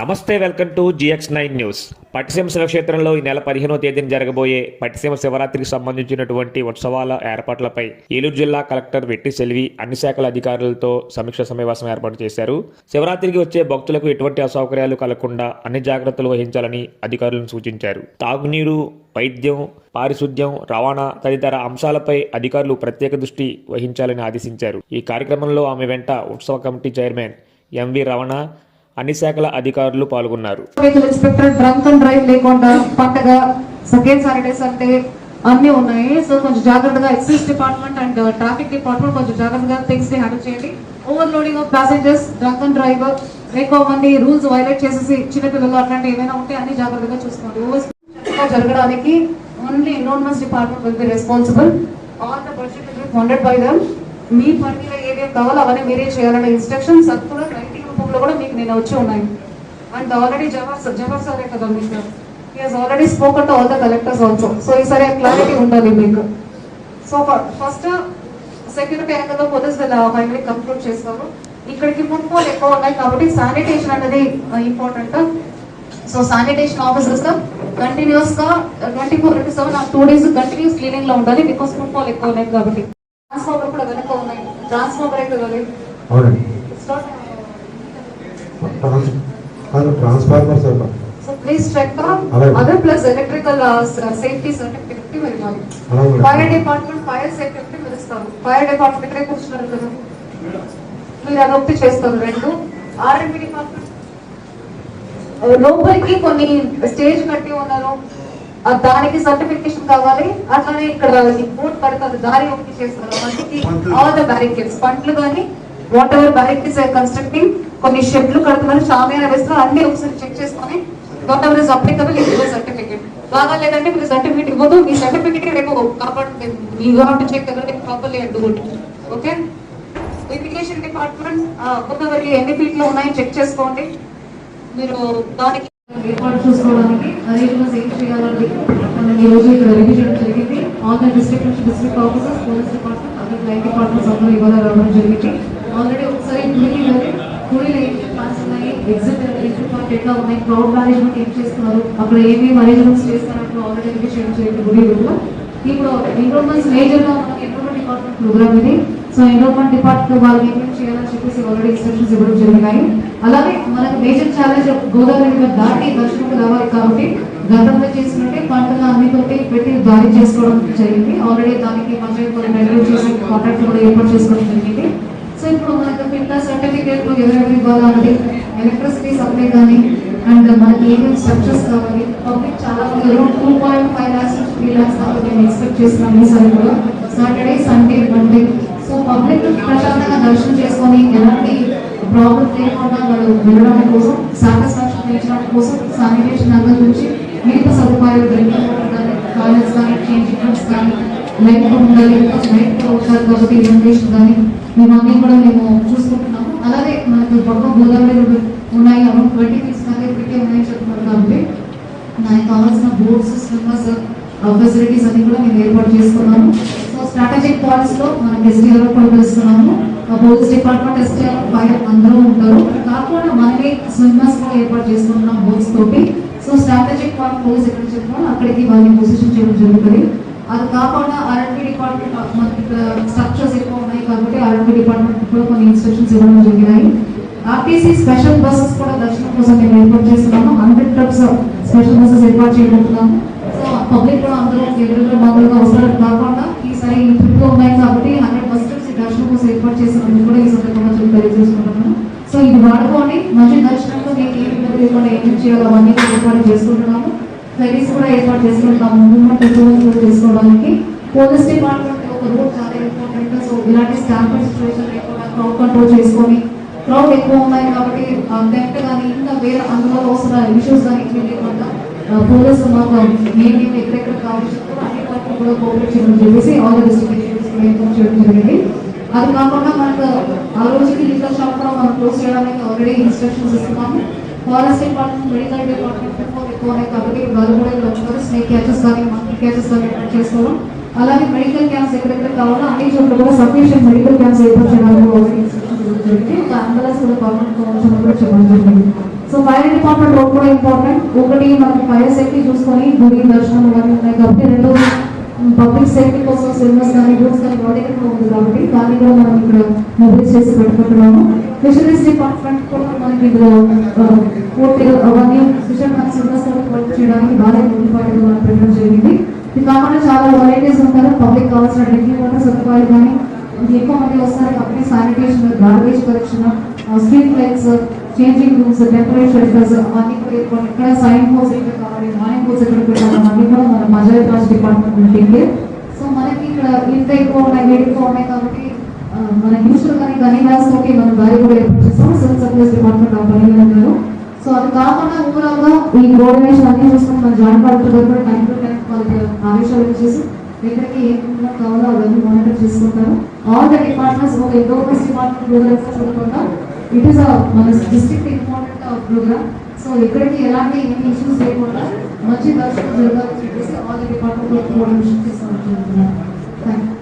నమస్తే welcome to GX nine news. Pattiseema శివక్షేత్రంలో ఈ నెల పదిహేనో తేదీన జరగబోయే పట్టిసీమ శివరాత్రికి సంబంధించినటువంటి ఉత్సవాల ఏర్పాట్లపై ఏలూరు జిల్లా కలెక్టర్ వెట్టి సెల్వి అన్ని శాఖల అధికారులతో సమీక్ష సమావేశం ఏర్పాటు చేశారు. శివరాత్రికి వచ్చే భక్తులకు ఎటువంటి అసౌకర్యాలు కలగకుండా అన్ని జాగ్రత్తలు వహించాలని అధికారులను సూచించారు. తాగునీరు వైద్యం పారిశుద్ధ్యం రవాణా తదితర అంశాలపై అధికారులు ప్రత్యేక దృష్టి వహించాలని ఆదేశించారు. ఈ కార్యక్రమంలో ఆమె వెంట ఉత్సవ కమిటీ చైర్మన్ ఎంవి రమణ అన్ని శాఖల అధికారులు పాల్గొన్నారు. Vehicle inspector drunk and drive లేకుండా పండగ సెకండ్ సాటర్డేస్ అంటే అన్ని ఉన్నాయి. సో కొంచెం జాగ్రత్తగా excise department and uh, traffic department కొంచెం జాగ్రత్తగా థింగ్స్ని హ్యాండిల్ చేయండి. Overloading of passengers drunk and driver ఎక్కువ మంది రూల్స్ వైలేట్ చేసేసి చిన్నపిల్లలు అట్లాంటి ఏమైనా ఉంటే అన్ని జాగ్రత్తగా చూసుకోండి. ఓవర్ జరగడానికి only endowments department will be responsible all the budget will be funded by them మీ పనిలో ఏమేమి కావాలో అవన్నీ మీరే చేయాలనే ఇన్స్ట్రక్షన్స్ అది కూడా రూపంలో కూడా మీకు నేను వచ్చి ఉన్నాయి and already Jawahar sir Jawahar సారే కదా మీకు. He has already spoken to all the collectors also so ఈసారి క్లారిటీ ఉండాలి మీకు. సో ఫస్ట్ సెక్యూరిటీ యాంగిల్లో పోలీస్ హైవే కంప్లీట్ చేస్తారు. ఇక్కడికి మున్పోలు ఎక్కువ ఉన్నాయి కాబట్టి శానిటేషన్ అనేది ఇంపార్టెంట్ సో శానిటేషన్ ఆఫీసర్స్ కంటిన్యూస్గా twenty four into seven two days continuous క్లీనింగ్లో ఉండాలి బికాస్ మున్పోలు ఎక్కువ ఉన్నాయి కాబట్టి. ట్రాన్స్ఫార్మర్ కూడా వెనక ఉన్నాయి. ట్రాన్స్ఫార్మర్ అయితే plus electrical uh, s- safety certificate కి మరి ఇవ్వాలి. అలాగే madam. Fire department fire safety పిలుస్తారు. ఫైర్ డిపార్ట్మెంట్ ఇక్కడే కూర్చున్నారు కదా. మీరు అదొకటి చేస్తారు రెండు. ఆర్ఎంపీ డిపార్ట్మెంట్ లోపలికి కొన్ని స్టేజ్ కట్టి ఉన్నారు. దానికి సర్టిఫికేషన్ కావాలి. అట్లానే ఇక్కడ బోర్డు కడతారు దారి ఒకటి చేస్తారు. మధ్యకి ఆల్ ద బ్యారికేడ్స్ పండ్లు కానీ వాట్ ఎవర్ బ్యారికేడ్స్ కన్స్ట్రక్టింగ్ కొన్ని షెడ్లు కడుతున్నారు షామియాన వేస్తున్నారు. అన్ని ఒకసారి చెక్ చేసుకొని what ever is applicable is certificate బాగా లేదంటే మీరు సర్టిఫికేట్ ఇవ్వదు. మీ సర్టిఫికేట్ రేపు కాపాడుతుంది you government to check everything properly and do okay irrigation department Godavari ఎన్ని ఫీట్లో ఉన్నాయో చెక్ చేసుకోండి. మీరు దానికి ఏర్పాటు చూసుకోవడానికి అరేంజ్మెంట్స్ ఏం చేయాలని మనం ఈ రోజు ఇక్కడ రివిజన్ జరిగింది. ఆన్లైన్ డిస్ట్రిక్ట్ నుంచి డిస్ట్రిక్ట్ ఆఫీసర్స్ పోలీస్ డిపార్ట్మెంట్ అన్ని లైన్ డిపార్ట్మెంట్స్ అందరూ ఇవాళ రావడం జరిగింది. ఆల్రెడీ ఒకసారి మీరు గారి పూరిలో ఏం ప్లాన్స్ ఉన్నాయి ఎగ్జిట్ ఎగ్జిట్ పార్ట్ ఎట్లా ఉన్నాయి క్రౌడ్ మేనేజ్మెంట్ ఏం చేస్తున్నారు అక్కడ ఏమేమి మేనేజ్మెంట్స్ చేస్తున్నట్టు ఆల్రెడీ రివ్యూ చేయడం జరిగింది గుడిలో ఇప్పుడు ఎన్రోల్మెంట్స్ మేజర్గా మనకి ఎన్రోల్మెంట్ డిపార్ట్మెంట్ ప్రోగ్రామ్ ఇది. సో ఎన్రోల్మెంట్ డిపార్ట్మెంట్ వాళ్ళు ఏమేమి చేయాలని చెప్పేసి ఆల్రెడీ ఇన్స్ట్రక్షన్స్ ఇవ్వడం జరిగినాయి. అలాగే మనకు మేజర్ ఛాలెంజ్ గోదావరి దాటి దర్శనకు రావాలి కాబట్టి గతంలో చేసినట్టే పంటలు అన్ని తోటి పెట్టి దాడి చేసుకోవడం జరిగింది. ఆల్రెడీ దానికి పంచాయతీ చేసి కాంట్రాక్ట్ కూడా ఏర్పాటు చేసుకోవడం జరిగింది. సో ఇప్పుడు మనకు ఫిట్నెస్ సర్టిఫికేట్ ఎవరెవరు ఇవ్వాలన్నది ఎలక్ట్రిసిటీ సప్లై కానీ అండ్ మనకి ఏమేమి స్ట్రక్చర్స్ కావాలి పబ్లిక్ చాలా మంది టూ పాయింట్ ఫైవ్ ల్యాక్స్ నుంచి త్రీ ల్యాక్స్ దాకా మేము ఎక్స్పెక్ట్ చేస్తున్నాం ఈసారి కూడా. Saturday Sunday Monday so public ప్రశాంతంగా దర్శనం చేసుకొని ఎలాంటి ప్రాబ్లం లేకుండా వాళ్ళు వెళ్ళడం కోసం సాటిస్ఫాక్షన్ పెంచడం కోసం శానిటేషన్ దగ్గర నుంచి మిగతా సదుపాయాలు డ్రింకింగ్ కానీ టాయిలెట్స్ కానీ చేంజింగ్ రూమ్స్ కానీ లైట్ ఉండాలి లైట్ అవుతారు ఉంటారు కాబట్టి ఇన్వెస్టిగేషన్ కానీ మేమన్నీ కూడా మేము చూసుకుంటున్నాం. పక్క గోదావరి ఉన్నాయి. అరౌండ్ ట్వంటీ సిక్స్ దాకా ఇప్పటికే ఉన్నాయి చెప్తున్నారు కాబట్టి నాకు కావాల్సిన బోర్డ్స్ స్విమ్మర్స్ ఫెసిలిటీస్ అన్ని కూడా మేము ఏర్పాటు చేసుకున్నాము సో స్ట్రాటజిక్ పాయింట్స్లో మనం ఎస్టీ కూడా పిలుస్తున్నాము పోలీస్ డిపార్ట్మెంట్ ఎస్టీఆర్ ఫైర్ అందరూ ఉంటారు. కాకుండా మనమే స్విమ్మర్స్ కూడా ఏర్పాటు చేసుకుంటున్నాం బోట్స్ తోటి. సో స్ట్రాటజిక్ పాయింట్ పోలీస్ ఎక్కడ చెప్తున్నాం అక్కడికి వాళ్ళని పొజిషన్ చేయడం జరుగుతుంది. అది కాకుండా ఆర్ఎంపీ డిపార్ట్మెంట్ మనకి ఇక్కడ స్ట్రక్చర్స్ ఎక్కువ ఉన్నాయి కాబట్టి ఆర్ఎంపీ డిపార్ట్మెంట్ కూడా కొన్ని ఇన్స్ట్రక్షన్స్ ఇవ్వడం జరిగినాయి. ఆర్టీసీ స్పెషల్ బస్సెస్ కూడా దర్శనం కోసం మేము ఏర్పాటు చేస్తున్నాము. హండ్రెడ్ ట్రిప్స్ స్పెషల్ బస్సెస్ ఏర్పాటు చేయబోతున్నాము. సో పబ్లిక్ కూడా అందరూ ఎదురుగా మామూలుగా అవసరాలు కాకుండా ఈసారి ఈ ట్రిప్ ఉన్నాయి కాబట్టి హండ్రెడ్ బస్ ట్రిప్స్ ఈ దర్శనం కోసం ఏర్పాటు చేసినందుకు కూడా ఈ సందర్భంగా చెప్పి తెలియజేసుకుంటున్నాను. సో ఇది వాడుకోండి మంచి దర్శనంలో మీకు ఏ ఇబ్బంది లేకుండా ఏం చేయాలో అవన్నీ ఏర్పాటు చేసుకుంటున్నాము. ఫెరీస్ కూడా ఏర్పాటు చేసుకుంటాము మూవ్మెంట్ ఎక్కువ కూడా చేసుకోవడానికి. పోలీస్ డిపార్ట్మెంట్ ఒక రూల్ చాలా ఇంపార్టెంట్ సో ఇలాంటి స్టాంపర్ సిచ్యువేషన్ లేకుండా క్రౌడ్ కంట్రోల్ చేసుకొని క్రౌడ్ ఎక్కువ ఉన్నాయి కాబట్టి టెంట్ కానీ ఇంకా వేరే అందులో వస్తున్న ఇష్యూస్ కానీ ఇవి పోలీసు మాకు ఏంటి ఎక్కడెక్కడ కావచ్చు అన్ని పార్టీ కూడా కోఆపరేట్ చేయడం చెప్పేసి ఆల్ డిస్ట్రిక్ట్ ఇన్ఫార్మ్ చేయడం జరిగింది. అది కాకుండా మనకు ఆ రోజుకి లిక్కర్ షాప్ కూడా మనం క్లోజ్ చేయడానికి ఆల్రెడీ ఇన్స్ట్రక్షన్స్ ఇస్తున్నాము. ఫారెస్ట్ డిపార్ట్మెంట్ మెడికల్ డిపార్ట్మెంట్ ఎక్కువ ఉన్నాయి కాబట్టి వాళ్ళు కూడా ఇక్కడ వచ్చారు స్నేక్ క్యాచెస్ కానీ మంకీ క్యాచెస్ కానీ ఏర్పాటు చేసుకోవడం. అలాగే మెడికల్ క్యాంప్స్ ఎక్కడెక్కడ కావాలో అన్ని చోట్ల కూడా సఫిషియెంట్ మెడికల్ క్యాంప్స్ ఏర్పరచడానికి ఆల్రెడీ జరిగింది ఒక అంబులెన్స్ కూడా గవర్నమెంట్ కూడా చెప్పడం జరిగింది. సో ఫైర్ డిపార్ట్మెంట్ రోడ్ కూడా ఇంపార్టెంట్ ఒకటి మనకి ఫైర్ సేఫ్టీ చూసుకొని గుడి దర్శనం ఇవన్నీ ఉన్నాయి కాబట్టి రెండు పబ్లిక్ సేఫ్టీ కోసం సినిమాస్ కానీ రూల్స్ కానీ ప్రొటెక్ట్ ఉంది కాబట్టి దాన్ని కూడా మనం ఇక్కడ మొబైల్ చేసి పెట్టుకుంటున్నాము. ఫిషరీస్ డిపార్ట్మెంట్ కూడా మనకి ఇందులో పూర్తిగా అవన్నీ ఫిషర్ మ్యాన్ సినిమాస్ వర్క్ చేయడానికి బాగా ఇంపార్టెంట్ మనం పెట్టడం జరిగింది. ఇది కాకుండా చాలా వెరైటీస్ ఉంటారు పబ్లిక్ కావాల్సిన డ్రింకింగ్ వాటర్ సదుపాయాలు కానీ ఎక్కువ మంది వస్తారు కాబట్టి sanitation garbage collection street lights changing rooms temperature shelters అవన్నీ కూడా ఇక్కడ సైన్ బోర్డ్స్ ఎక్కడ కావాలి మార్నింగ్ బోర్డ్స్ ఎక్కడ పెట్టాలి అవన్నీ కూడా మన పంచాయత్ రాజ్ డిపార్ట్మెంట్ ఉంటుంది సో మనకి ఇక్కడ ఇంత ఎక్కువ ఉన్నాయి వేడి ఎక్కువ ఉన్నాయి కాబట్టి uh, మన యూజువల్ కానీ కానీ రాసుకోకి మనం దారి కూడా ఏర్పాటు చేస్తాం సివిల్ సర్వీస్ డిపార్ట్మెంట్ ఆఫ్ పరిగణ గారు సో అది కాకుండా ఓవరాల్గా ఈ కోఆర్డినేషన్ అన్ని చూసుకుని మన జాయింట్ పార్టీ గారు కూడా టైం టు టైం వాళ్ళకి ఆదేశాలు చేసి దగ్గరికి ఏ విధంగా కావాలో అవన్నీ మానిటర్ చేసుకుంటారు. ఆల్ ద డిపార్ట్మెంట్స్ ఒక ఇండోమస్ డిపార్ట్మెంట్ ప్రోగ్రామ్స్ చూడకుండా ఇట్ ఈస్ మన డిస్ట్రిక్ట్ ఇంపార్టెంట్ ప్రోగ్రామ్ సో ఎక్కడికి ఎలాంటి ఎన్ని ఇష్యూస్ లేకుండా మంచి దర్శనం జరగాలని చెప్పేసి ఆల్ ద డిపార్ట్మెంట్ కోఆర్డినేషన్ చేస్తామని థ్యాంక్ యూ